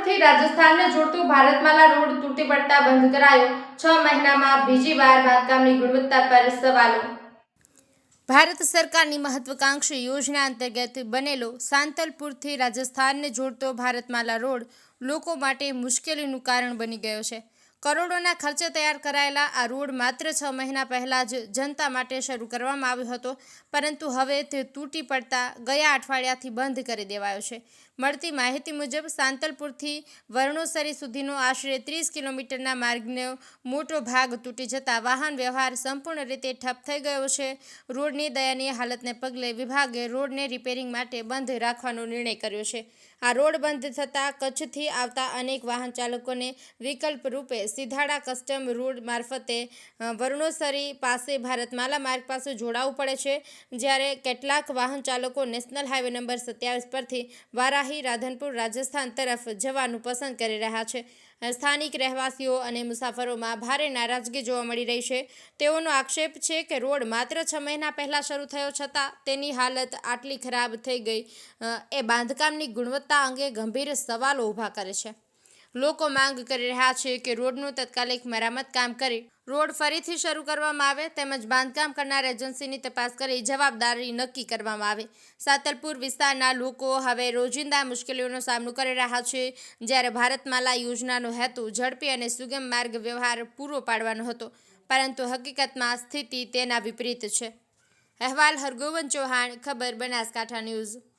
સાંતલપુરથી રાજસ્થાનને જોડતો ભારતમાલા રોડ તૂટી પડતા બંધ કરાયો. છ મહિનામાં બીજી વાર બાંધકામની ગુણવત્તા પર સવાલો. ભારત સરકારની મહત્વકાંક્ષી યોજના અંતર્ગત બનેલો સાંતલપુરથી રાજસ્થાનને જોડતો ભારતમાલા રોડ લોકો માટે મુશ્કેલીનું કારણ બની ગયો છે. કરોડોના ખર્ચે તૈયાર કરાયેલા આ રોડ માત્ર છ મહિના પહેલાં જ જનતા માટે શરૂ કરવામાં આવ્યો હતો, પરંતુ હવે તે તૂટી પડતા ગયા અઠવાડિયાથી બંધ કરી દેવાયો છે. મળતી માહિતી મુજબ, સાંતલપુરથી વર્ણોસરી સુધીનો આશરે ત્રીસ કિલોમીટરના માર્ગનો મોટો ભાગ તૂટી જતા વાહન વ્યવહાર સંપૂર્ણ રીતે ઠપ થઈ ગયો છે. રોડની દયનીય હાલતને પગલે વિભાગે રોડને રિપેરિંગ માટે બંધ રાખવાનો નિર્ણય કર્યો છે. આ રોડ બંધ થતાં કચ્છથી આવતા અનેક વાહન ચાલકોને વિકલ્પ રૂપે સિધાડા કસ્ટમ રોડ મારફતે વરુણોસરી પાસે ભારતમાલા માર્ગ પાસે જોડાવવું પડે છે, જ્યારે કેટલાક વાહન ચાલકો નેશનલ હાઈવે નંબર સત્યાવીસ પરથી વારાહી, રાધનપુર, રાજસ્થાન તરફ જવાનું પસંદ કરી રહ્યા છે. સ્થાનિક રહેવાસીઓ અને મુસાફરોમાં ભારે નારાજગી જોવા મળી રહી છે. તેઓનો આક્ષેપ છે કે રોડ માત્ર છ મહિના પહેલાં શરૂ થયો છતાં તેની હાલત આટલી ખરાબ થઈ ગઈ. એ બાંધકામની ગુણવત્તા અંગે ગંભીર સવાલો ઊભા કરે છે. લોકો માંગ કરી રહ્યા છે કે રોડનું તત્કાલિક મરામત કામ કરી. રોડ ફરીથી શરૂ કરવામાં આવે તેમજ બાંધકામ કરનાર એજન્સીની તપાસ કરી જવાબદારી નક્કી કરવામાં આવે. સાતલપુર વિસ્તારના લોકો હવે રોજિંદા મુશ્કેલીઓનો સામનો કરી રહ્યા છે, જ્યારે ભારતમાલા યોજનાનો હેતુ ઝડપી અને સુગમ માર્ગ વ્યવહાર પૂરો પાડવાનો હતો. પરંતુ હકીકતમાં સ્થિતિ તેના વિપરીત છે. અહેવાલ હરગોવન ચૌહાણ, ખબર બનાસકાંઠા ન્યૂઝ.